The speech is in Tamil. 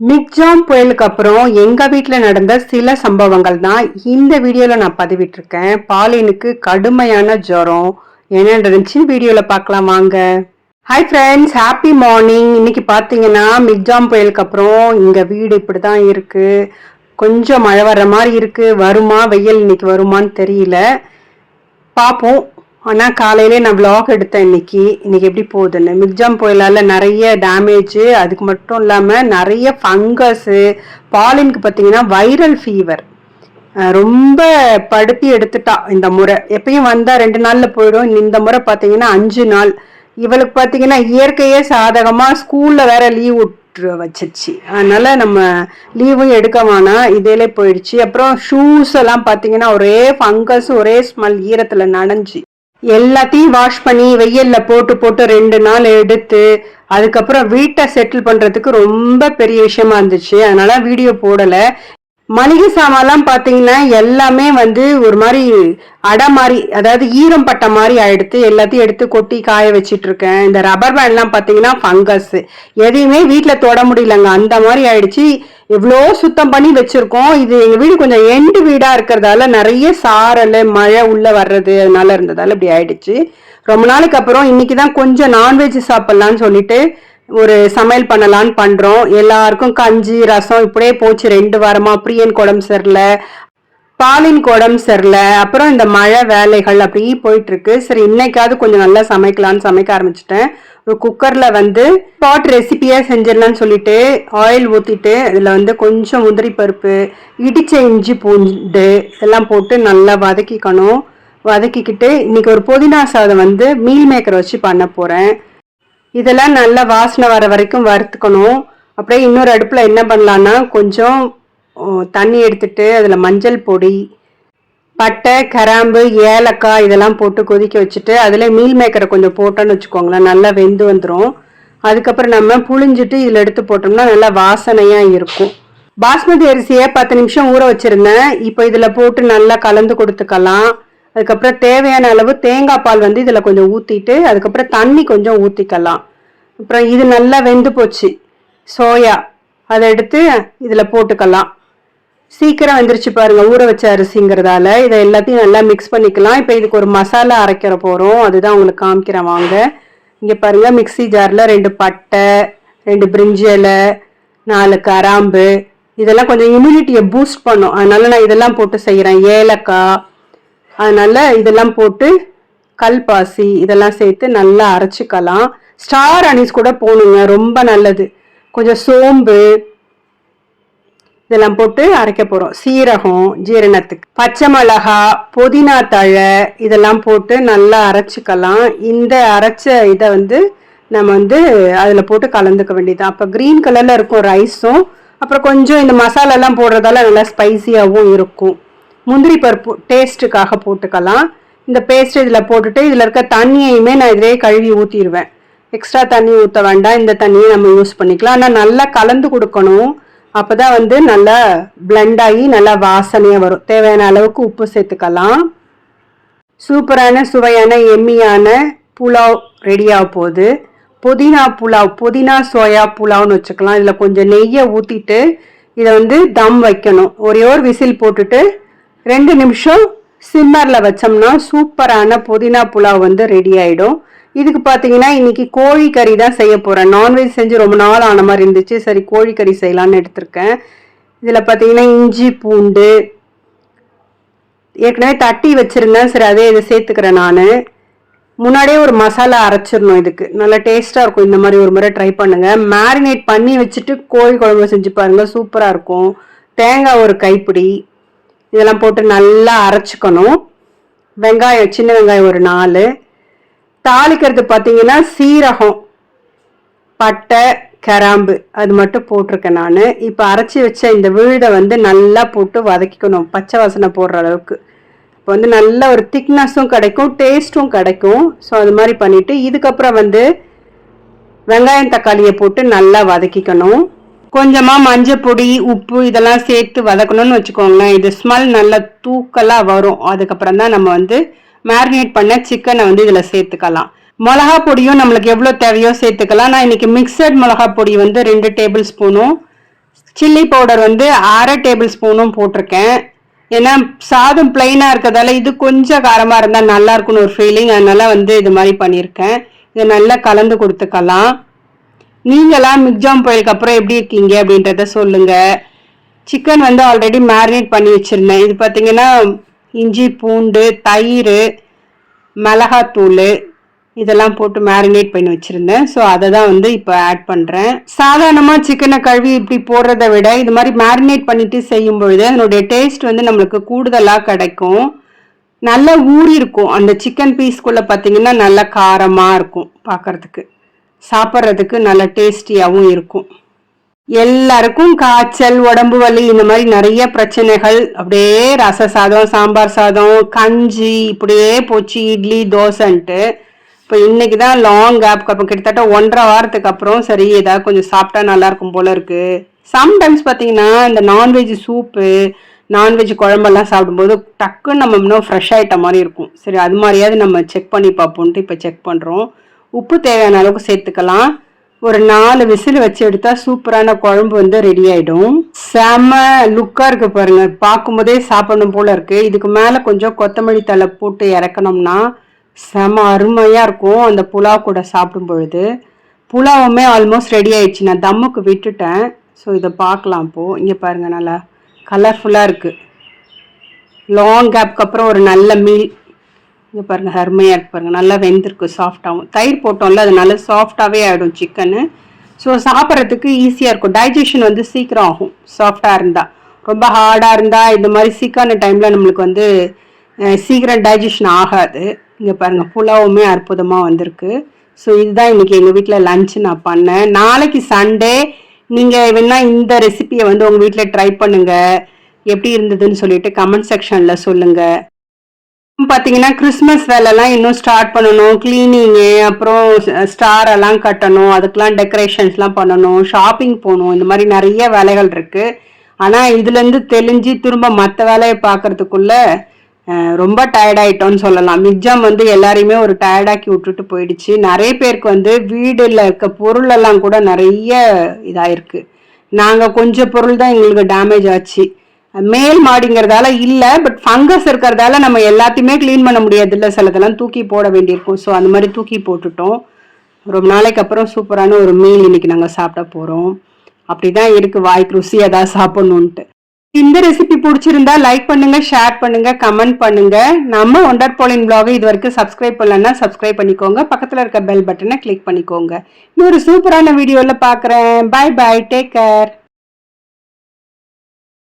மிக்ஜாம் புயலுக்கு அப்புறம் எங்க வீட்டில் நடந்த சில சம்பவங்கள் தான் இந்த வீடியோல நான் பதிவிட்டிருக்கேன். பாலினுக்கு கடுமையான ஜுரம். என்ன நடந்துச்சு? வீடியோல பார்க்கலாம் வாங்க. ஹாய் ஃப்ரெண்ட்ஸ் ஹாப்பி மார்னிங் இன்னைக்கு பார்த்தீங்கன்னா மிக்ஜாம் புயலுக்கு அப்புறம் இங்க வீடு இப்படி தான் இருக்கு. கொஞ்சம் மழை வர்ற மாதிரி இருக்கு. வருமா? வெயில் இன்னைக்கு வருமான்னு தெரியல. பார்ப்போம். ஆனால் காலையிலே நான் ப்ளாக் எடுத்தேன் இன்னைக்கு. இன்னைக்கு எப்படி போகுதுன்னு. மிக்ஜாம் புயலால் நிறைய டேமேஜு அதுக்கு மட்டும் இல்லாமல் நிறைய ஃபங்கஸு பாலினுக்கு பார்த்தீங்கன்னா வைரல் ஃபீவர் ரொம்ப படுத்தி எடுத்துட்டா இந்த முறை. எப்பயும் வந்தால் ரெண்டு நாளில் போயிடும். இந்த முறை பார்த்தீங்கன்னா அஞ்சு நாள். இவளுக்கு பார்த்தீங்கன்னா இயற்கையே சாதகமாக ஸ்கூலில் வேற லீவ் விட்டு வச்சிருச்சு. அதனால நம்ம லீவும் எடுக்க வேணாம். இதிலே போயிடுச்சு. அப்புறம் ஷூஸ் எல்லாம் பார்த்தீங்கன்னா ஒரே ஃபங்கஸ் ஒரே ஸ்மெல் ஈரத்தில் நனைஞ்சு. எல்லாத்தையும் வாஷ் பண்ணி வெயில்ல போட்டு போட்டு ரெண்டு நாள் எடுத்து அதுக்கப்புறம் வீட்டை செட்டில் பண்றதுக்கு ரொம்ப பெரிய விஷயமா இருந்துச்சு. அதனால வீடியோ போடல. மளிகை சாமான்லாம் பார்த்தீங்கன்னா எல்லாமே வந்து ஒரு மாதிரி அடை மாதிரி அதாவது ஈரம் பட்ட மாதிரி ஆயிடுத்து. எல்லாத்தையும் எடுத்து கொட்டி காய வச்சிட்டு இருக்கேன். இந்த ரப்பர் பேண்ட்லாம் பார்த்தீங்கன்னா ஃபங்கஸ் எதையுமே வீட்டில் தொட முடியலங்க. அந்த மாதிரி ஆயிடுச்சு. எவ்வளோ சுத்தம் பண்ணி வச்சிருக்கோம். இது எங்கள் வீடு கொஞ்சம் எண்டு வீடாக இருக்கிறதால நிறைய சாரல் மழை உள்ளே வர்றது அதனால இருந்ததால இப்படி ஆயிடுச்சு. ரொம்ப நாளைக்கு அப்புறம் இன்னைக்கு தான் கொஞ்சம் நான்வெஜ் சாப்பிட்லான்னு சொல்லிட்டு ஒரு சமையல் பண்ணலான்னு பண்ணுறோம் எல்லாருக்கும் கஞ்சி ரசம் இப்படியே போச்சு. ரெண்டு வாரமாக பிரியன் குடம்பு சரியில்லை. பாலின் குடம் சரியில்லை அப்புறம் இந்த மழை வேலைகள் அப்படி போயிட்டு இருக்கு சரி இன்னைக்காவது கொஞ்சம் நல்லா சமைக்கலாம்னு சமைக்க ஆரம்பிச்சிட்டேன். ஒரு குக்கர்ல வந்து பாட் ரெசிபியா செஞ்சிடலாம்னு சொல்லிட்டு ஆயில் ஊத்திட்டு இதுல வந்து கொஞ்சம் முந்திரி பருப்பு இடிச்ச இஞ்சி பூண்டு இதெல்லாம் போட்டு நல்லா வதக்கிக்கணும். வதக்கிக்கிட்டு இன்னைக்கு ஒரு புதினா சாதம் வந்து மீல் மேக்கர் வச்சு பண்ண போறேன். இதெல்லாம் நல்லா வாசனை வர வரைக்கும் வறுத்துக்கணும். அப்படியே இன்னொரு அடுப்பில் என்ன பண்ணலான்னா கொஞ்சம் தண்ணி எடுத்துட்டு அதில் மஞ்சள் பொடி பட்டை கராம்பு ஏலக்காய் இதெல்லாம் போட்டு கொதிக்க வச்சுட்டு அதில் மீல் மேக்கரை கொஞ்சம் போட்டோன்னு வச்சுக்கோங்களேன். நல்லா வெந்து வந்துடும் அதுக்கப்புறம் நம்ம புழிஞ்சிட்டு இதில் எடுத்து போட்டோம்னா நல்லா வாசனையாக இருக்கும். பாஸ்மதி அரிசியை பத்து நிமிஷம் ஊற வச்சுருந்தேன். இப்போ இதில் போட்டு நல்லா கலந்து கொடுத்துக்கலாம். அதுக்கப்புறம் தேவையான அளவு தேங்காய் பால் வந்து இதில் கொஞ்சம் ஊற்றிட்டு அதுக்கப்புறம் தண்ணி கொஞ்சம் ஊற்றிக்கலாம் அப்புறம் இது நல்லா வெந்து போச்சு. சோயா அதை எடுத்து இதில் போட்டுக்கலாம். சீக்கிரம் வந்துருச்சு பாருங்க ஊற வச்ச அரிசிங்கிறதால. இதை எல்லாத்தையும் நல்லா மிக்ஸ் பண்ணிக்கலாம். இப்போ இதுக்கு ஒரு மசாலா அரைக்கிற போகிறோம் அதுதான் உங்களுக்கு காமிக்கிறேன் வாங்க. இங்கே பாருங்க மிக்ஸி ஜாரில் ரெண்டு பட்டை ரெண்டு பிரிஞ்சி இலை நாலு கராம்பு. இதெல்லாம் கொஞ்சம் இம்யூனிட்டியை பூஸ்ட் பண்ணும். அதனால நான் இதெல்லாம் போட்டு செய்கிறேன் ஏலக்காய். அதனால இதெல்லாம் போட்டு கல்பாசி இதெல்லாம் சேர்த்து நல்லா அரைச்சிக்கலாம். ஸ்டார் அனீஸ் கூட போகணுங்க. ரொம்ப நல்லது. கொஞ்சம் சோம்பு இதெல்லாம் போட்டு அரைக்க போகிறோம் சீரகம் ஜீரணத்துக்கு. பச்சை மிளகா புதினா தழை இதெல்லாம் போட்டு நல்லா அரைச்சிக்கலாம். இந்த அரைச்ச இதை வந்து நம்ம வந்து அதில் போட்டு கலந்துக்க வேண்டியது அப்போ க்ரீன் கலரில் இருக்கும் ரைஸும் அப்புறம் கொஞ்சம் இந்த மசாலாலாம் போடுறதால நல்லா ஸ்பைசியாகவும் இருக்கும். முந்திரி பருப்பு டேஸ்ட்டுக்காக போட்டுக்கலாம். இந்த பேஸ்ட் இதில் போட்டுட்டு இதில் இருக்க தண்ணியையுமே நான் இதிலே கழுவி ஊற்றிடுவேன் எக்ஸ்ட்ரா தண்ணி ஊற்ற வேண்டாம். இந்த தண்ணியை நம்ம யூஸ் பண்ணிக்கலாம். ஆனால் நல்லா கலந்து கொடுக்கணும். அப்போ தான் வந்து நல்லா பிளெண்ட் ஆகி நல்லா வாசனையாக வரும். தேவையான அளவுக்கு உப்பு சேர்த்துக்கலாம். சூப்பரான சுவையான எம்மியான புலாவ் ரெடியாக போகுது. புதினா புலாவ் புதினா சோயா புலாவ்னு வச்சுக்கலாம். இதில் கொஞ்சம் நெய்யை ஊற்றிட்டு இதை வந்து தம் வைக்கணும். ஒரே ஒரு விசில் போட்டுட்டு ரெண்டு நிமிஷம் சிம்மரில் வச்சோம்னா சூப்பரான புதினா புலாவ் வந்து ரெடி ஆகிடும் இதுக்கு பார்த்தீங்கன்னா இன்னைக்கு கோழி கறி தான் செய்ய போகிறேன் நான்வெஜ் செஞ்சு ரொம்ப நாள் ஆன மாதிரி இருந்துச்சு. சரி கோழி கறி செய்யலான்னு எடுத்திருக்கேன். இதில் பார்த்தீங்கன்னா இஞ்சி பூண்டு ஏற்கனவே தட்டி வச்சுருந்தேன். சரி அதே இதை சேர்த்துக்கிறேன் நான். முன்னாடியே ஒரு மசாலா அரைச்சிடணும் இதுக்கு. நல்லா டேஸ்ட்டாக இருக்கும். இந்த மாதிரி ஒரு முறை ட்ரை பண்ணுங்கள் மேரினேட் பண்ணி வச்சுட்டு கோழி குழம்பு செஞ்சு பாருங்கள் சூப்பராக இருக்கும். தேங்காய் ஒரு கைப்பிடி. இதெல்லாம் போட்டு நல்லா அரைச்சிக்கணும். வெங்காயம் சின்ன வெங்காயம் ஒரு நாலு. தாளிக்கிறது பார்த்தீங்கன்னா சீரகம் பட்டை கிராம்பு. அது மட்டும் போட்டிருக்கேன் நான். இப்போ அரைச்சி வச்ச இந்த விழுதை வந்து நல்லா போட்டு வதக்கிக்கணும். பச்சை வாசனை போடுற அளவுக்கு. இப்போ வந்து நல்ல ஒரு திக்னஸும் கிடைக்கும் டேஸ்ட்டும் கிடைக்கும். ஸோ அது மாதிரி பண்ணிவிட்டு இதுக்கப்புறம் வந்து வெங்காயம் தக்காளியை போட்டு நல்லா வதக்கிக்கணும். கொஞ்சமாக மஞ்சள் பொடி உப்பு இதெல்லாம் சேர்த்து வதக்கணும்னு வச்சுக்கோங்களேன். இது ஸ்மெல் நல்லா தூக்கலாக வரும். அதுக்கப்புறம் தான் நம்ம வந்து மேரினேட் பண்ண சிக்கனை வந்து இதில் சேர்த்துக்கலாம். மிளகா பொடியும் நம்மளுக்கு எவ்வளோ தேவையோ சேர்த்துக்கலாம். நான் இன்னைக்கு மிக்சட் மிளகா பொடி வந்து ரெண்டு டேபிள் ஸ்பூனும் சில்லி பவுடர் வந்து அரை டேபிள் ஸ்பூனும் போட்டிருக்கேன். ஏன்னா சாதம் பிளைனாக இருக்கிறதால இது கொஞ்சம் காரமாக இருந்தால் நல்லா இருக்கும்னு ஒரு ஃபீலிங் அதனால வந்து இது மாதிரி பண்ணியிருக்கேன். இதை நல்லா கலந்து கொடுத்துக்கலாம். நீங்களாம் மிக்ஜாம் போயிலுக்கு அப்புறம் எப்படி இருக்கீங்க அப்படின்றத சொல்லுங்க. சிக்கன் வந்து ஆல்ரெடி மேரினேட் பண்ணி வச்சுருந்தேன். இது பார்த்தீங்கன்னா இஞ்சி பூண்டு தயிர் மிளகாத்தூள் இதெல்லாம் போட்டு மேரினேட் பண்ணி வச்சுருந்தேன். ஸோ அதை தான் வந்து இப்போ ஆட் பண்ணுறேன் சாதாரணமாக சிக்கனை கழுவி இப்படி போடுறத விட இது மாதிரி மேரினேட் பண்ணிவிட்டு செய்யும் பொழுது அதனுடைய டேஸ்ட் வந்து நம்மளுக்கு கூடுதலாக கிடைக்கும். நல்லா ஊறி இருக்கும். அந்த சிக்கன் பீஸ்க்குள்ளே பார்த்தீங்கன்னா நல்லா காரமாக இருக்கும் பார்க்குறதுக்கு சாப்பிட்றதுக்கு நல்ல டேஸ்டியாகவும் இருக்கும். எல்லாருக்கும் காய்ச்சல் உடம்பு வலி இந்த மாதிரி நிறைய பிரச்சனைகள். அப்படியே ரச சாதம் சாம்பார் சாதம் கஞ்சி இப்படியே போச்சு இட்லி தோசைன்ட்டு. இப்போ இன்னைக்கு தான் லாங் கேப் அப்புறம் கிட்டத்தட்ட ஒன்றரை வாரத்துக்கு அப்புறம் சரி ஏதாவது கொஞ்சம் சாப்பிட்டா நல்லா இருக்கும் போல இருக்கு. சம்டைம்ஸ் பார்த்தீங்கன்னா இந்த நான்வெஜ் சூப்பு நான்வெஜ் குழம்பெல்லாம் சாப்பிடும்போது டக்குன்னு நம்ம இன்னும் ஃப்ரெஷ் ஆகிட்ட மாதிரி இருக்கும். சரி அது மாதிரியாவது நம்ம செக் பண்ணி பார்ப்போன்ட்டு இப்போ செக் பண்ணுறோம் உப்பு தேவையான அளவுக்கு சேர்த்துக்கலாம். ஒரு நாலு விசில் வச்சு எடுத்தா சூப்பரான குழம்பு வந்து ரெடி ஆயிடும். செம லுக்கா இருக்கு பாருங்க. பார்க்கும்போதே சாப்பிடணும் போல இருக்கு. இதுக்கு மேல கொஞ்சம் கொத்தமல்லி தலை போட்டு இறக்கணும்னா செம அருமையா இருக்கும் அந்த புலாவ் கூட சாப்பிடும் பொழுது. புலாவுமே ஆல்மோஸ்ட் ரெடி ஆயிடுச்சு. நான் தம்முக்கு விட்டுட்டேன். ஸோ இதை பார்க்கலாம் இப்போ. இங்கே பாருங்க நல்லா கலர்ஃபுல்லாக இருக்குது லாங் கேப்க்கு அப்புறம் ஒரு நல்ல மீல் இங்கே பாருங்கள் அருமையாக இருக்கு பாருங்கள் நல்லா வெந்திருக்கு சாஃப்டாகவும் தயிர் போட்டோம்ல அது நல்லா சாஃப்டாகவே ஆகிடும் சிக்கனு ஸோ சாப்பிட்றதுக்கு ஈஸியாக இருக்கும். டைஜஷன் வந்து சீக்கிரம் ஆகும். சாஃப்டாக இருந்தால் ரொம்ப ஹார்டாக இருந்தால் இந்த மாதிரி சீக்கான டைமில் நம்மளுக்கு வந்து சீக்கிரம் டைஜஷன் ஆகாது. இங்கே பாருங்கள் புலாவுமே அற்புதமாக வந்திருக்கு. ஸோ இதுதான் இன்றைக்கி எங்கள் வீட்டில் லஞ்ச் நான் பண்ணேன். நாளைக்கு சண்டே நீங்கள் வேணா இந்த ரெசிபியை வந்து உங்கள் வீட்டில் ட்ரை பண்ணுங்கள் எப்படி இருந்ததுன்னு சொல்லிட்டு கமெண்ட் செக்ஷனில் சொல்லுங்கள் பார்த்தீங்கன்னா கிறிஸ்மஸ் வேலைலாம் இன்னும் ஸ்டார்ட் பண்ணணும். கிளீனிங்கு அப்புறம் ஸ்டார் எல்லாம் கட்டணும். அதுக்கெலாம் டெக்கரேஷன்ஸ்லாம் பண்ணணும். ஷாப்பிங் போகணும். இந்த மாதிரி நிறைய வேலைகள் இருக்குது ஆனால் இதுலேருந்து தெளிஞ்சு திரும்ப மற்ற வேலையை பார்க்கறதுக்குள்ள ரொம்ப டயர்டாயிட்டோம்னு சொல்லலாம். மிச்சம் வந்து எல்லாரையுமே ஒரு டயர்டாக்கி விட்டுட்டு போயிடுச்சு. நிறைய பேருக்கு வந்து வீடில் இருக்க பொருளெல்லாம் கூட நிறைய இதாயிருக்கு. நாங்கள் கொஞ்சம் பொருள் தான் எங்களுக்கு டேமேஜ் ஆச்சு. மேல் மாடிங்கிறதால இல்லை பட் ஃபங்கஸ் இருக்கிறதால நம்ம எல்லாத்தையுமே க்ளீன் பண்ண முடியாது இல்லை சிலதெல்லாம் தூக்கி போட வேண்டியிருக்கும். ஸோ அந்த மாதிரி தூக்கி போட்டுட்டோம். ரொம்ப நாளைக்கு அப்புறம் சூப்பரான ஒரு மீல் இன்னைக்கு நாங்கள் சாப்பிட போகிறோம் அப்படி தான் இருக்குது வாய்க்கு ருசி ஏதாவது சாப்பிட்ணுன்ட்டு இந்த ரெசிபி பிடிச்சிருந்தா லைக் பண்ணுங்க ஷேர் பண்ணுங்க கமெண்ட் பண்ணுங்க. நம்ம ஒண்டர் போலின் பிளாக் இது வரைக்கும் சப்ஸ்கிரைப் பண்ணலன்னா சப்ஸ்கிரைப் பண்ணிக்கோங்க. பக்கத்தில் இருக்க பெல் பட்டனை கிளிக் பண்ணிக்கோங்க. இன்னொரு சூப்பரான வீடியோவில் பார்க்குறேன் பாய் பாய் டேக் கேர்